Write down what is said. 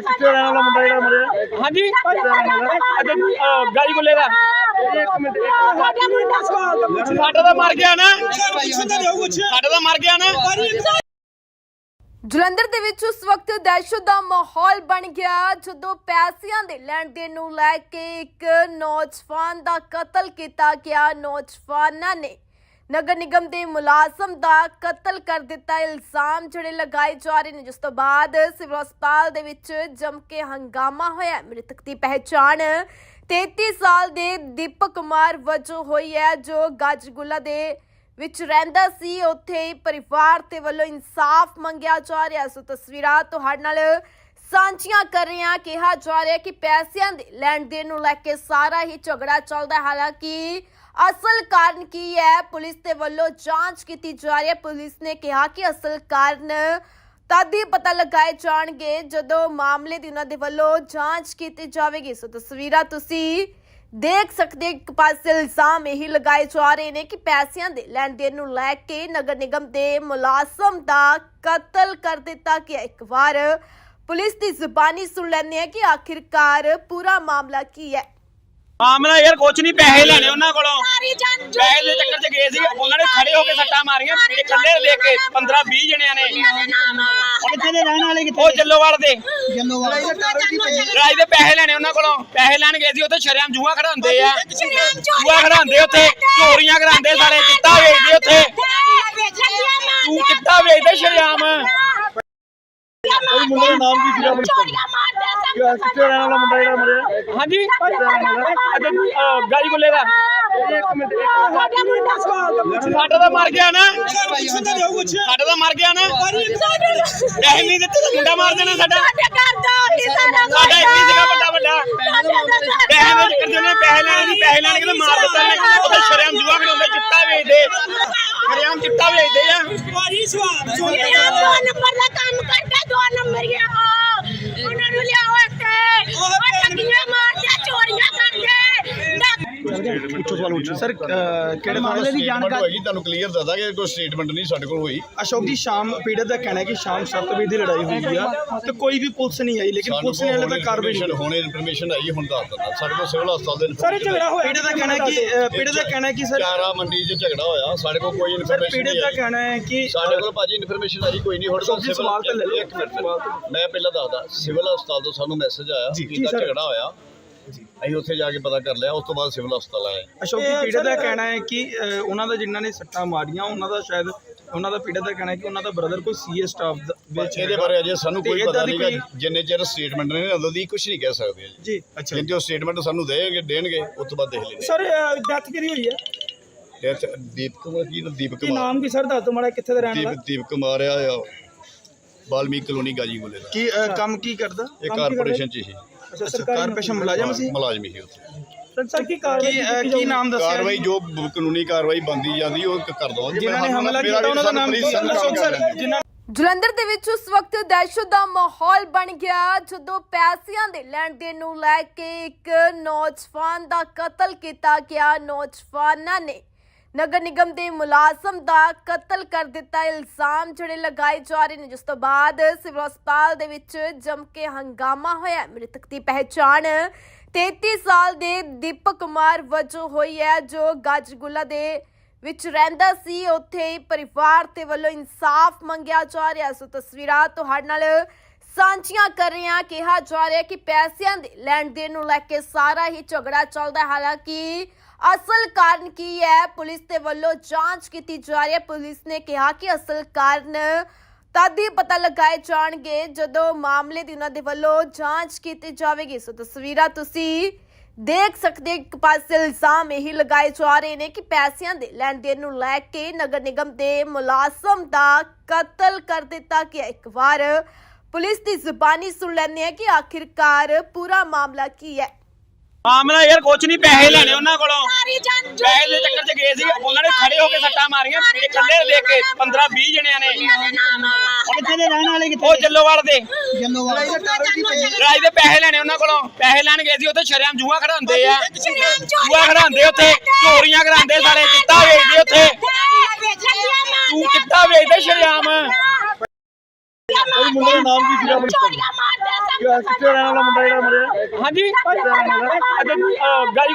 ਕਿੱਥੇ ਰਹਿਣ ਵਾਲਾ ਮੁੰਡਾ ਜਿਹੜਾ ਮਰਿਆ। ਹਾਂਜੀ। ਅੱਛਾ ਅਹ, ਗਾਜੀ ਗੁੱਲੇ ਦਾ। ਇੱਕ ਮਿੰਟ ਸਾਡਾ ਤਾਂ ਮਰ ਗਿਆ ਨਾ। ਸਾਡਾ ਤਾਂ ਮਰ ਗਿਆ ਨਾ। ਜਲੰਧਰ ਦੇ ਵਿੱਚ ਉਸ ਵਕਤ ਦਹਿਸ਼ਤ ਦਾ ਮਾਹੌਲ ਬਣ ਗਿਆ ਜਦੋਂ ਪੈਸਿਆਂ ਦੇ ਲੈਣ ਦੇਣ ਨੂੰ ਲੈ ਕੇ ਇੱਕ ਨੌਜਵਾਨ ਦਾ ਕਤਲ ਕੀਤਾ ਗਿਆ। ਨੌਜਵਾਨਾਂ ਨੇ ਨਗਰ ਨਿਗਮ ਦੇ ਮੁਲਾਜ਼ਮ ਦਾ ਕਤਲ ਕਰ ਦਿੱਤਾ। ਇਲਜ਼ਾਮ ਜਿਹੜੇ ਲਗਾਏ ਜਾ ਰਹੇ ਨੇ, ਜਿਸ ਤੋਂ ਬਾਅਦ ਸਿਵਲ ਹਸਪਤਾਲ ਦੇ ਵਿੱਚ ਜੰਮ ਕੇ ਹੰਗਾਮਾ ਹੋਇਆ। ਮ੍ਰਿਤਕ ਦੀ ਪਹਿਚਾਣ 33 ਸਾਲ ਦੇ ਦੀਪਕ ਕੁਮਾਰ ਵਜੋਂ ਹੋਈ ਹੈ, ਜੋ ਗੱਜਗੁੱਲਾ ਦੇ ਵਿੱਚ ਰਹਿੰਦਾ ਸੀ। ਉੱਥੇ ਹੀ ਪਰਿਵਾਰ ਤੇ ਵੱਲੋਂ ਇਨਸਾਫ ਮੰਗਿਆ ਜਾ ਰਿਹਾ ਸੋ। ਤਸਵੀਰਾਂ ਤੁਹਾਡੇ ਨਾਲ ਸਾਂਝੀਆਂ ਕਰ ਰਹੇ ਹਾਂ। ਕਿਹਾ ਜਾ ਰਿਹਾ ਕਿ ਪੈਸਿਆਂ ਦੇ ਲੈਣ ਦੇਣ ਨੂੰ ਲੈ ਕੇ ਸਾਰਾ ਹੀ ਝਗੜਾ ਚੱਲਦਾ ਹੈ। ਹਾਲਾਂਕਿ ਅਸਲ ਕਾਰਨ ਕੀ ਹੈ? ਪੁਲਿਸ ਦੇ ਵੱਲੋਂ ਜਾਂਚ ਕੀਤੀ ਜਾ ਰਹੀ ਹੈ। ਪੁਲਿਸ ਨੇ ਕਿਹਾ ਕਿ ਅਸਲ ਕਾਰਨ ਤਦ ਹੀ ਪਤਾ ਲਗਾਏ ਜਾਣਗੇ ਜਦੋਂ ਮਾਮਲੇ ਦੀ ਉਹਨਾਂ ਦੇ ਵੱਲੋਂ ਜਾਂਚ ਕੀਤੀ ਜਾਵੇਗੀ। ਸੋ ਤਸਵੀਰਾਂ ਤੁਸੀਂ ਦੇਖ ਸਕਦੇ ਇੱਕ ਪਾਸੇ ਇਲਜ਼ਾਮ ਇਹੀ ਲਗਾਏ ਜਾ ਰਹੇ ਨੇ ਕਿ ਪੈਸਿਆਂ ਦੇ ਲੈਣ ਦੇਣ ਨੂੰ ਲੈ ਕੇ ਨਗਰ ਨਿਗਮ ਦੇ ਮੁਲਾਜ਼ਮ ਦਾ ਕਤਲ ਕਰ ਦਿੱਤਾ ਗਿਆ। ਇੱਕ ਵਾਰ ਪੁਲਿਸ ਦੀ ਜ਼ੁਬਾਨੀ ਸੁਣ ਲੈਂਦੇ ਆ ਕਿ ਆਖਿਰਕਾਰ ਪੂਰਾ ਮਾਮਲਾ ਕੀ ਹੈ। ਮਾਮਲਾ ਯਾਰ ਕੁਛ ਨਹੀਂ ਪੈਸੇ ਲੈਣੇ ਉਹਨਾਂ ਕੋਲੋਂ। ਪੈਸੇ ਦੇ ਚੱਕਰ 'ਚ ਗਏ ਸੀ ਉਹਨਾਂ ਨੇ ਖੜੇ ਹੋ ਕੇ ਸੱਟਾਂ ਮਾਰੀਆਂ ਇਹ ਇਕੱਲੇ ਦੇ ਕੇ 15 20 ਜਣਿਆਂ ਨੇ। ਕਿੱਥੇ ਦੇ ਰਹਿਣ ਵਾਲੇ ਉਹ ਜੱਲੋਵਾਲ ਦੇ। ਜੰਨੋਵਾਲ ਰਾਜ ਦੇ ਪੈਸੇ ਲੈਣੇ ਉਹਨਾਂ ਕੋਲੋਂ। ਪੈਸੇ ਲੈਣ ਗਏ ਸੀ ਉੱਥੇ ਸ਼ਰਿਆਮ ਜੂਆ ਖੜਾਉਂਦੇ ਆ। ਜੂਆ ਖੜਾਉਂਦੇ ਉੱਥੇ ਚੋਰੀਆਂ ਕਰਾਉਂਦੇ ਸਾਰੇ ਚਿੱਟਾ ਵੇਚਦੇ ਉੱਥੇ। ਤੂੰ ਚਿੱਟਾ ਵੇਚਦੇ ਸ਼ਰਿਆਮ। ਉਹ ਮੁੰਡੇ ਦਾ ਨਾਮ ਕੀ ਸੀਗਾ ਕਿੱਥੇ ਰਹਿਣ ਵਾਲਾ ਮੁੰਡਾ ਜਿਹੜਾ ਮਰਿਆ? ਹਾਂਜੀ। ਅੱਛਾ ਗੁੱਲੇ ਦਾ। ਇੱਕ ਮਿੰਟ ਸਾਡਾ ਤਾਂ ਮਰ ਗਿਆ ਨਾ। ਸਾਡਾ ਤਾਂ ਮਰ ਗਿਆ ਨਾ। ਪੈਸੇ ਨਹੀਂ ਦਿੱਤੇ ਤਾਂ ਮੁੰਡਾ ਮਾਰ ਦੇਣਾ ਸਾਡਾ। ਸਾਡਾ ਇੱਕ ਹੀ ਸੀਗਾ ਵੱਡਾ ਵੱਡਾ। ਪੈਸੇ ਦੇ ਚੱਕਰ 'ਚ ਉਹਨੇ ਪੈਸੇ ਲੈਣੇ ਸੀ ਪੈਸੇ ਲੈਣ ਕੇ ਤਾਂ ਮਾਰ ਦਿੱਤਾ ਇਹਨੇ। ਉਹ ਤਾਂ ਸ਼ਰਿਆਮ ਜੂਆ ਖੜਾਉਂਦੇ ਚਿੱਟਾ ਵੇਚਦੇ। ਸ਼ਰਿਆਮ ਚਿੱਟਾ ਵੇਚਦੇ ਆ। ਦੋ ਨੰਬਰ ਦਾ ਕੰਮ ਕਰਦਾ ਦੋ ਨੰਬਰ ਗਿਆ ਉਹਨਾਂ ਨੂੰ ਲਿਆਓ ਇੱਥੇ ਉਹ ਠੱਗੀਆਂ ਮਾਰਦੇ ਚੋਰੀਆਂ ਕਰਦੇ ਸਰ ਅਹ, ਕਿਹੜੇ ਮਾਮਲੇ ਦੀ ਜਾਣਕਾਰੀ ਹੋਏਗੀ ਤੁਹਾਨੂੰ ਕਲੀਅਰ ਦੱਸਦਾ ਕਿ ਕੋਈ ਸਟੇਟਮੈਂਟ ਨਹੀਂ ਸਾਡੇ ਕੋਲ ਹੋਈ। ਅਸ਼ੋਕ ਜੀ ਸ਼ਾਮ ਪੀੜਤ ਦਾ ਕਹਿਣਾ ਹੈ ਕਿ ਸ਼ਾਮ 7 ਵਜੇ ਦੀ ਲੜਾਈ ਹੋਈ ਆ ਤੇ ਕੋਈ ਵੀ ਪੁਲਿਸ ਨਹੀਂ ਆਈ ਲੇਕਿਨ ਸਾਨੂੰ ਪੁਲਿਸ ਨੇ ਹਲੇ ਤੱਕ ਕਾਰਵਾਈ ਨਹੀਂ ਹੁਣ ਇਨਫੋਰਮੇਸ਼ਨ ਆਈ ਹੁਣ ਦੱਸ ਦਿੰਦਾ। ਸਾਡੇ ਕੋਲ ਸਿਵਲ ਹਸਪਤਾਲ ਦੇ ਸਰ ਝਗੜਾ ਹੋਇਆ ਪੀੜਤ ਦਾ ਕਹਿਣਾ ਹੈ ਕਿ ਅਹ, ਪੀੜਤ ਦਾ ਕਹਿਣਾ ਹੈ ਕਿ ਸਰ ਚਾਰਾ ਮੰਡੀ 'ਚ ਝਗੜਾ ਹੋਇਆ ਸਾਡੇ ਕੋਲ ਕੋਈ ਸਰ ਇਨਫੋਰਮੇਸ਼ਨ ਪੀੜਤ ਦਾ ਨਹੀਂ ਆਈ। ਕਹਿਣਾ ਹੈ ਕਿ ਸਾਡੇ ਕੋਲ ਭਾਜੀ ਇਨਫੋਰਮੇਸ਼ਨ ਆਈ ਕੋਈ ਨਹੀਂ ਹੁਣ ਅਸ਼ੋਕ ਜੀ, ਸਵਾਲ ਤਾਂ ਲੈ ਲਓ। ਇੱਕ ਮਿੰਟ। ਮੈਂ ਪਹਿਲਾਂ ਦੱਸਦਾ ਸਿਵਲ ਹਸਪਤਾਲ ਤੋਂ ਸਾਨੂੰ ਮੈਸੇਜ ਆਇਆ ਕਿ। ਝਗੜਾ ਹੋਇਆ। ਅਸੀਂ ਉੱਥੇ ਜਾ ਕੇ ਪਤਾ ਕਰ ਲਿਆ ਉਸ ਤੋਂ ਬਾਅਦ ਸਿਵਲ ਹਸਪਤਾਲ ਆਏ। ਅਸ਼ੋਕ ਜੀ ਪੀੜਤ ਦਾ ਕਹਿਣਾ ਹੈ ਕਿ ਅਹ, ਉਹਨਾਂ ਦਾ ਜਿਨ੍ਹਾਂ ਨੇ ਸੱਟਾਂ ਮਾਰੀਆਂ ਉਹਨਾਂ ਦਾ ਸ਼ਾਇਦ ਉਹਨਾਂ ਦਾ ਪੀੜਤ ਦਾ ਕਹਿਣਾ ਹੈ ਕਿ ਉਹਨਾਂ ਦਾ ਬ੍ਰਦਰ ਕੋਈ ਸੀਏ ਸਟਾਫ ਵਿੱਚ ਇਹਦੇ ਬਾਰੇ ਅਜੇ ਸਾਨੂੰ ਤੇ ਕੋਈ ਏਦਾਂ ਪਤਾ ਦੀ ਨਹੀਂ ਕੋਈ- ਜਿੰਨੇ ਚਿਰ ਸਟੇਟਮੈਂਟ ਨੇ ਉਦੋਂ ਦੀ ਕੁਝ ਨਹੀਂ ਕਹਿ ਸਕਦੇ ਜੀ ਜੀ ਅੱਛਾ। ਜਿੰਨੇ ਉਹ ਸਟੇਟਮੈਂਟ ਸਾਨੂੰ ਦੇਣਗੇ ਦੇਣਗੇ ਉਸ ਤੋਂ ਬਾਅਦ ਦੇਖ ਲੈਂਦੇ ਸਰ ਡੈਥ ਕਿਹਦੀ ਹੋਈ ਹੈ? ਤੇ ਅੱਛਾ, ਦੀਪ ਕੁਮਾਰ ਕੀ ਨਾਮ? ਦੀਪ ਕੀ ਕੁਮਾਰ। ਨਾਮ ਕੀ ਸਰ ਦੱਸ ਦਿਓ ਮਾੜਾ ਕਿੱਥੇ ਦਾ ਰਹਿਣ ਦੀਪ ਵਾਲਾ ਦੀਪ ਕੁਮਾਰ ਆ ਆ। ਬਾਲਮੀਕ ਕਲੋਨੀ ਗਾਜੀ ਬੋਲੇ ਦਾ। ਕੀ ਅਹ, ਕੰਮ ਕੀ ਕਰਦਾ? ਇਹ ਕਾਰਪੋਰੇਸ਼ਨ ਚ ਹੀ। ਅੱਛਾ ਸਰਕਾਰੀ ਕਾਰਪੋਰੇਸ਼ਨ ਮੁਲਾਜ਼ਮ ਸੀ? ਮੁਲਾਜ਼ਮ ਹੀ ਉੱਥੇ। ਸਰ ਕੀ ਕਾਰਵਾਈ ਕੀ ਕੀ ਨਾਮ ਦੱਸਿਆ? ਕਾਰਵਾਈ ਜੋ ਬ- ਕਾਨੂੰਨੀ ਕਾਰਵਾਈ ਬੰਦੀ ਜਾਂਦੀ ਉਹ ਕਰ ਦਵਾਂਗੇ। ਜਿਨ੍ਹਾਂ ਨੇ ਹਮਲਾ ਕੀਤਾ ਉਹਨਾਂ ਦਾ ਨਾਮ ਸਰ ਜਿਨ੍ਹਾਂ ਜਲੰਧਰ ਦੇ ਵਿੱਚ ਉਸ ਵਕਤ ਦਹਿਸ਼ਤ ਦਾ ਮਾਹੌਲ ਬਣ ਗਿਆ ਜਦੋਂ ਪੈਸਿਆਂ ਦੇ ਲੈਣ ਦੇਣ ਨੂੰ ਲੈ ਕੇ ਇੱਕ ਨੌਜਵਾਨ ਦਾ ਕਤਲ ਕੀਤਾ ਗਿਆ। ਨੌਜਵਾਨਾਂ ਨੇ ਨਗਰ ਨਿਗਮ ਦੇ ਮੁਲਾਜ਼ਮ ਦਾ ਕਤਲ ਕਰ ਦਿੱਤਾ। ਇਲਜ਼ਾਮ ਜਿਹੜੇ ਲਗਾਏ ਜਾ ਰਹੇ ਨੇ, ਜਿਸ ਤੋਂ ਬਾਅਦ ਸਿਵਲ ਹਸਪਤਾਲ ਦੇ ਵਿੱਚ ਜੰਮ ਕੇ ਹੰਗਾਮਾ ਹੋਇਆ ਮ੍ਰਿਤਕ ਦੀ ਪਹਿਚਾਣ 33 ਸਾਲ ਦੇ ਦੀਪਕ ਕੁਮਾਰ ਵਜੋਂ ਹੋਈ ਹੈ, ਜੋ ਗਾਜਗੁਲਾ ਦੇ ਵਿੱਚ ਰਹਿੰਦਾ ਸੀ। ਉੱਥੇ ਹੀ ਪਰਿਵਾਰ ਤੇ ਵੱਲੋਂ ਇਨਸਾਫ ਮੰਗਿਆ ਜਾ ਰਿਹਾ ਸੋ ਤਸਵੀਰਾਂ ਤੁਹਾਡੇ ਨਾਲ ਸਾਂਝੀਆਂ ਕਰ ਰਹੇ ਹਾਂ। ਕਿਹਾ ਜਾ ਰਿਹਾ ਕਿ ਪੈਸਿਆਂ ਦੇ ਲੈਣ ਦੇਣ ਨੂੰ ਲੈ ਕੇ ਸਾਰਾ ਹੀ ਝਗੜਾ ਚੱਲਦਾ ਹਾਲਾਂਕਿ ਅਸਲ ਕਾਰਨ ਕੀ ਹੈ? ਪੁਲਿਸ ਦੇ ਵੱਲੋਂ ਜਾਂਚ ਕੀਤੀ ਜਾ ਰਹੀ ਹੈ। ਪੁਲਿਸ ਨੇ ਕਿਹਾ ਕਿ ਅਸਲ ਕਾਰਨ ਤਦ ਹੀ ਪਤਾ ਲਗਾਏ ਜਾਣਗੇ ਜਦੋਂ ਮਾਮਲੇ ਦੀ ਉਹਨਾਂ ਦੇ ਵੱਲੋਂ ਜਾਂਚ ਕੀਤੀ ਜਾਵੇਗੀ। ਸੋ ਤਸਵੀਰਾਂ ਤੁਸੀਂ ਦੇਖ ਸਕਦੇ ਹੋ, ਇੱਕ ਪਾਸੇ ਇਲਜ਼ਾਮ ਇਹੀ ਲਗਾਏ ਜਾ ਰਹੇ ਨੇ ਕਿ ਪੈਸਿਆਂ ਦੇ ਲੈਣ ਦੇਣ ਨੂੰ ਲੈ ਕੇ ਨਗਰ ਨਿਗਮ ਦੇ ਮੁਲਾਜ਼ਮ ਦਾ ਕਤਲ ਕਰ ਦਿੱਤਾ ਗਿਆ। ਇੱਕ ਵਾਰ ਪੁਲਿਸ ਦੀ ਜ਼ੁਬਾਨੀ ਸੁਣ ਲੈਂਦੇ ਆ ਕਿ ਆਖਿਰਕਾਰ ਪੂਰਾ ਮਾਮਲਾ ਕੀ ਹੈ। ਮਾਮਲਾ ਯਾਰ ਕੁਛ ਨਹੀਂ ਪੈਸੇ ਲੈਣੇ ਉਹਨਾਂ ਕੋਲੋਂ। ਸਾਰੀ ਜਾਨ ਪੈਸੇ ਦੇ ਚੱਕਰ 'ਚ ਗਏ ਸੀ ਉਹਨਾਂ ਨੇ ਖੜੇ ਹੋ ਕੇ ਸੱਟਾਂ ਮਾਰੀਆਂ। ਇਹ ਇਕੱਲੇ ਦੇ ਕੇ 15 20 ਜਣਿਆਂ ਨੇ। ਕਿੱਥੇ ਦੇ ਰਹਿਣ ਵਾਲੇ ਉਹ ਜੱਲੋਵਾਲ ਦੇ। ਰਾਜ ਦੇ ਪੈਸੇ ਲੈਣੇ ਉਹਨਾਂ ਕੋਲੋਂ। ਪੈਸੇ ਲੈਣ ਗਏ ਸੀ ਉੱਥੇ ਸ਼ਰਿਆਮ ਜੂਆ ਖੜਾਉਂਦੇ ਆ। ਜੂਆ ਖੜਾਉਂਦੇ ਉੱਥੇ ਚੋਰੀਆਂ ਕਰਾਉਂਦੇ ਸਾਰੇ ਚਿੱਟਾ ਵੇਚਦੇ ਉੱਥੇ। ਤੂੰ ਚਿੱਟਾ ਵੇਚਦੇ ਸ਼ਰਿਆਮ। ਉਹ ਮੁੰਡੇ ਦਾ ਨਾਮ ਕੀ ਸੀਗਾ? ਕਿੱਥੇ ਰਹਿਣ ਵਾਲਾ ਮੁੰਡਾ ਜਿਹੜਾ ਮਰਿਆ? ਹਾਂਜੀ। ਅੱਜ ਗਾਈ